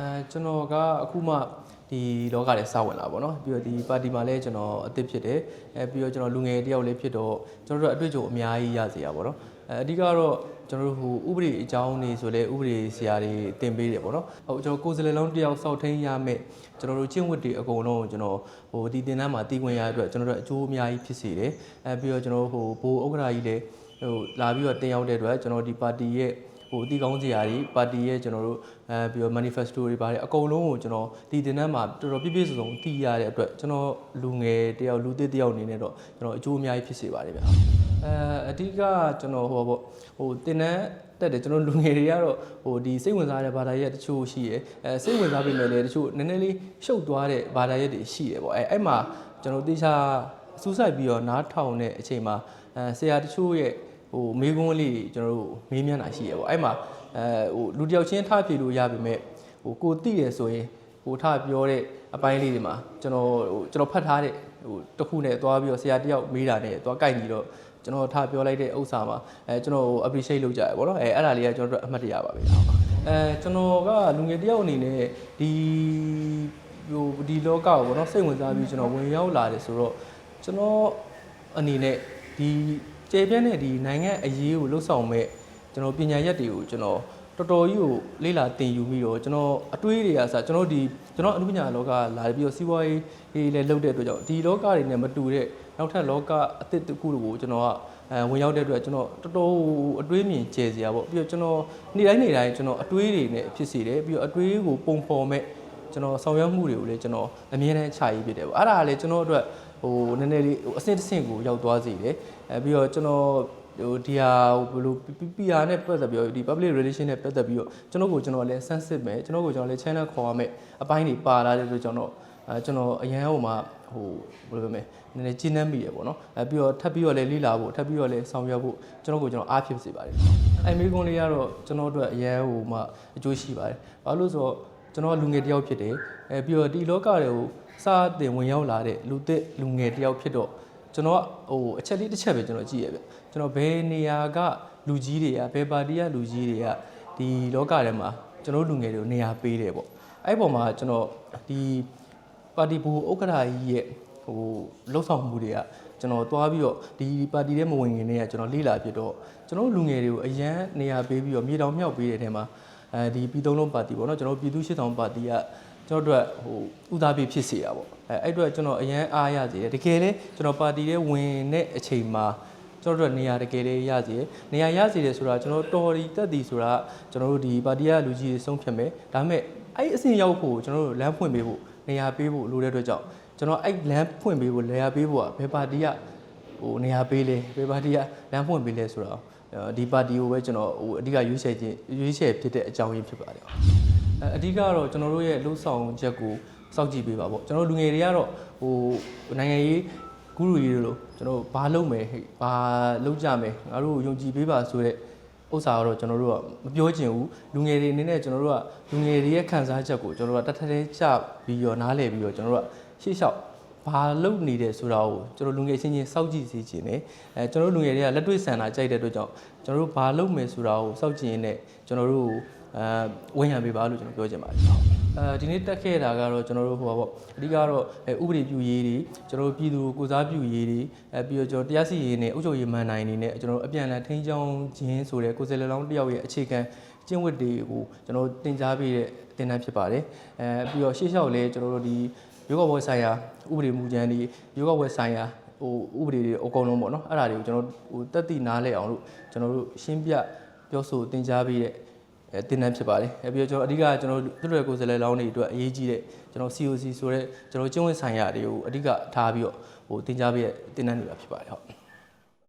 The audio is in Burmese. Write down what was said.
အဲကျွန်တော်ကအခုမှဒီလောကထဲစဝင်လာပါတော့ပြီးတော့ဒီပါတီမှာလည်းကျွန်တော်အသစ်ဖြစ်တယ်အဲပြီးတော့ကျွန်တော်လူငယ်တယောက်လေးဖြစ်တော့ကျွန်တော်တို့အတွေ့အကြုံအများကြီးရစေရပါတော့အဲအဓိကတော့ကျွန်တော်တို့ဟိုဥပဒေအကြောင်းနေဆိုလဲဥပဒေဆရာတွေတင်ပေးတယ်ပေါ့နော်ဟုတ်ကျွန်တော်ကိုယ်စလဲလုံးတယောက်စောက်ထိန်ရမယ်ကျွန်တော်တို့ကျင့်ဝတ်တွေအကုန်လုံးကိုကျွန်တော်ဟိုဒီတင်တန်းမှာတည်ခွင့်ရတဲ့အတွက်ကျွန်တော်တို့အကျိုးအများကြီးဖြစ်စေတယ်အဲပြီးတော့ကျွန်တော်ဟိုဘိုးဥက္ကရာကြီးလည်းဟိုလာပြီးတော့တင်ရောက်တဲ့အတွက်ကျွန်တော်ဒီပါတီရဲ့ ဟိုအတီကောင်းစရာတွေပါတီရဲ့ကျွန်တော်တို့အဲပြီးတော့ manifesto တွေပါတယ်အကုန်လုံးကိုကျွန်တော်ဒီတင်တန်းမှာတော်တော်ပြည့်ပြည့်စုံစုံတည်ရတဲ့အတွက်ကျွန်တော်လူငယ်တယောက်လူသစ်တယောက်အနေနဲ့တော့ကျွန်တော်အကျိုးအများကြီးဖြစ်စေပါတယ်ဗျာအဲအဓိကကျွန်တော်ဟိုပေါ့ဟိုတင်တန်းတက်တယ်ကျွန်တော်လူငယ်တွေကတော့ဟိုဒီစိတ်ဝင်စားတဲ့ဘာသာရပ်တချို့ရှိရယ်အဲစိတ်ဝင်စားပေမဲ့လည်းတချို့နည်းနည်းလေးရှုပ်သွားတဲ့ဘာသာရပ်တွေရှိရယ်ပေါ့အဲအဲ့မှာကျွန်တော်တေချာစူးစိုက်ပြီးတော့နားထောင်တဲ့အချိန်မှာအဲဆရာတချို့ရဲ့ ဟိုမေးခွန်းလေးတွေကျွန်တော်တို့မေးမြန်းတာရှိရပေါ့အဲ့မှာအဲဟိုလူတစ်ယောက်ချင်းထားဖြေလို့ရပါပေမဲ့ဟိုကိုတိတယ်ဆိုရင်ဟိုထားပြောတဲ့အပိုင်းလေးတွေမှာကျွန်တော်ဟိုကျွန်တော်ဖတ်ထားတဲ့ဟိုတစ်ခုနဲ့သွားပြီးတော့ဆရာတယောက်မေးတာနဲ့သွားကြိုက်ပြီးတော့ကျွန်တော်ထားပြောလိုက်တဲ့ဥစ္စာမှာအဲကျွန်တော် appreciate လုပ်ကြရပေါ့နော်အဲအဲ့ဒါလေးကကျွန်တော်တို့အမှတ်တရပါပဲအဲကျွန်တော်ကလူငယ်တယောက်အနေနဲ့ဒီဟိုဒီလောကကိုပေါ့နော်စိတ်ဝင်စားပြီးကျွန်တော်ဝင်ရောက်လာတယ်ဆိုတော့ကျွန်တော်အနေနဲ့ဒီ ကျေပြန့်တဲ့ဒီနိုင်ငံအရေးကိုလှုပ်ဆောင်မဲ့ကျွန်တော်ပညာရက်တွေကိုကျွန်တော်တော်တော်ကြီးကိုလေ့လာသင်ယူပြီးတော့ကျွန်တော်အတွေးတွေကစကျွန်တော်ဒီကျွန်တော်အနုပညာလောကလာပြီးတော့စီးပွားရေးလည်းလုပ်တဲ့အတွက်ကြောင့်ဒီလောကတွေနဲ့မတူတဲ့နောက်ထပ်လောကအသစ်တစ်ခုကိုကျွန်တော်ကအဲဝင်ရောက်တဲ့အတွက်ကျွန်တော်တော်တော်အတွေးမြင်ကျယ်စရာပေါ့ပြီးတော့ကျွန်တော်နေ့တိုင်းနေ့တိုင်းကျွန်တော်အတွေးတွေနဲ့ဖြစ်စီတယ်ပြီးတော့အတွေးကိုပုံဖော်မဲ့ကျွန်တော်ဆောင်ရွက်မှုတွေကိုလည်းကျွန်တော်အမြဲတမ်းခြာရေးဖြစ်တယ်ပေါ့အဲ့ဒါကလည်းကျွန်တော်အတွက် ဟိုနည်းနည်းလေးဟိုအဆင့်တစ်ဆင့်ကိုရောက်သွားစေတယ်အဲပြီးတော့ကျွန်တော်ဟိုဒီဟာဘယ်လို PR နဲ့ပတ်သက်ပြီးတော့ဒီ public relation နဲ့ပတ်သက်ပြီးတော့ကျွန်တော်ကိုကျွန်တော်လည်းဆန်းစစ်မယ်ကျွန်တော်ကိုကျွန်တော်လည်း channel ခေါ်ရမယ်အပိုင်းတွေပါလာတဲ့အတွက်ကျွန်တော်အဲကျွန်တော်အရန်ဟိုမှာဟိုဘယ်လိုပြောမလဲနည်းနည်းကျဉ်းနှံ့မိတယ်ပေါ့နော်အဲပြီးတော့ထပ်ပြီးတော့လည်းလေ့လာဖို့ထပ်ပြီးတော့လည်းဆောင်ရွက်ဖို့ကျွန်တော်ကိုကျွန်တော်အားဖြစ်စေပါတယ်အဲမိကွန်းလေးကတော့ကျွန်တော်တို့အရန်ဟိုမှာအကျိုးရှိပါတယ်ဘာလို့ဆိုတော့ကျွန်တော်လူငယ်တယောက်ဖြစ်တယ်အဲပြီးတော့ဒီလောကတွေကို စတင်ဝင်ရောက်လာတဲ့လူသစ်လူငယ်တယောက်ဖြစ်တော့ကျွန်တော်ကဟိုအချက်လေးတစ်ချက်ပဲကျွန်တော်ကြည့်ရပြကျွန်တော်ဘယ်နေရာကလူကြီးတွေကဘယ်ပါတီကလူကြီးတွေကဒီလောကထဲမှာကျွန်တော်လူငယ်တွေကိုနေရာပေးတယ်ပေါ့အဲ့ပေါ်မှာကျွန်တော်ဒီပါတီဘူဥက္ကဋ္ဌကြီးရဲ့ဟိုလှုပ်ဆောင်မှုတွေကကျွန်တော်သွားပြီးတော့ဒီပါတီထဲမဝင်ခင်တည်းကကျွန်တော်လေ့လာပြတော့ကျွန်တော်လူငယ်တွေကိုအရန်နေရာပေးပြီးတော့မြေတောင်မြောက်ပေးတဲ့ထဲမှာ အဲဒီပြည်သုံးလုံးပါတီပေါ့နော်ကျွန်တော်ပြည်သူ့ရှစ်ဆောင်ပါတီကကျွန်တော်တို့ဟိုဥသားပေးဖြစ်စေတာပေါ့အဲအဲ့အတွက်ကျွန်တော်အရန်အားရစေတယ်တကယ်လဲကျွန်တော်ပါတီထဲဝင်တဲ့အချိန်မှာကျွန်တော်တို့နေရာတကယ်လေးရစီတယ်နေရာရစီတယ်ဆိုတာကျွန်တော်တော်ရီတက်တီဆိုတာကျွန်တော်တို့ဒီပါတီကလူကြီးတွေဆုံးဖြတ်မယ်ဒါပေမဲ့အဲ့အဆင့်ရောက်ဖို့ကျွန်တော်တို့လမ်းဖွင့်ပေးဖို့နေရာပေးဖို့လိုတဲ့အတွက်ကြောင့်ကျွန်တော်အဲ့လမ်းဖွင့်ပေးဖို့နေရာပေးဖို့ကဘယ်ပါတီက ဟိုနေရာပေးလဲဘယ်ပါတီကလမ်းဖွင့်ပေးလဲဆိုတော့ဒီပါတီကိုပဲကျွန်တော်ဟိုအဓိကရွေးချယ်ခြင်းရွေးချယ်ဖြစ်တဲ့အကြောင်းရင်းဖြစ်ပါတယ်အဲအဓိကတော့ကျွန်တော်တို့ရဲ့လှုပ်ဆောင်ချက်ကိုစောင့်ကြည့်ပေးပါပေါ့ကျွန်တော်လူငယ်တွေကတော့ဟိုနိုင်ငံရေးဂုရုကြီးတို့လို့ကျွန်တော်ဘာလုပ်မယ်ဟဲ့ဘာလုပ်ကြမယ်ငါတို့ယုံကြည်ပေးပါဆိုတဲ့ဥစ္စာကတော့ကျွန်တော်တို့ကမပြောချင်ဘူးလူငယ်တွေအနေနဲ့ကျွန်တော်တို့ကလူငယ်တွေရဲ့ခံစားချက်ကိုကျွန်တော်တို့ကတတ်တဲ့ချပြီးတော့နားလည်ပြီးတော့ကျွန်တော်တို့ကရှေ့လျှောက် ဘာလုပ်နေတယ်ဆိုတာကိုကျွန်တော်လူငယ်ချင်းချင်းစောင့်ကြည့်စေချင်တယ်အဲကျွန်တော်တို့လူငယ်တွေကလက်တွေ့ဆန္ဒကြိုက်တဲ့အတွက်ကြောင့်ကျွန်တော်တို့ဘာလုပ်မယ်ဆိုတာကိုစောင့်ကြည့်ရင်းနဲ့ကျွန်တော်တို့အဲဝန်ရံပေးပါလို့ကျွန်တော်ပြောချင်ပါတယ်အဲဒီနေ့တက်ခဲ့တာကတော့ကျွန်တော်တို့ဟိုပါပေါ့အဓိကတော့အဲဥပဒေပြုရေးတွေကျွန်တော်တို့ပြည်သူကိုစားပြုရေးတွေအဲပြီးတော့ကျွန်တော်တရားစီရင်နဲ့အုပ်ချုပ်ရေးမန်နိုင်နေနဲ့ကျွန်တော်တို့အပြန်အလှန်ထိန်းချောင်းခြင်းဆိုတဲ့ကိုယ်စားလှယ်လောင်းတယောက်ရဲ့အခြေခံကျင့်ဝတ်တွေကိုကျွန်တော်တင် जा ပေးတဲ့တင်တန်းဖြစ်ပါတယ်အဲပြီးတော့ရှေ့လျှောက်လဲကျွန်တော်တို့ဒီ ယောဂဘဝဆိုင်ရာဥပဒေမူကြမ်းတွေယောဂဘဝဆိုင်ရာဟိုဥပဒေတွေအကုန်လုံးပေါ့နော်အဲ့ဒါတွေကိုကျွန်တော်ဟိုတက်တည်နားလဲအောင်လို့ကျွန်တော်တို့ရှင်းပြပြောဆိုတင် जा ပေးတဲ့အဲတင်တန်းဖြစ်ပါတယ်အဲပြီးတော့ကျွန်တော်အဓိကကျွန်တော်တို့လွတ်လွယ်ကိုယ်စားလှယ်လောင်းတွေအတွက်အရေးကြီးတဲ့ကျွန်တော် COC ဆိုတဲ့ကျွန်တော်ကျင့်ဝတ်ဆိုင်ရာတွေကိုအဓိကထားပြီးတော့ဟိုတင် जा ပေးတဲ့တင်တန်းတွေပါဖြစ်ပါတယ်ဟုတ်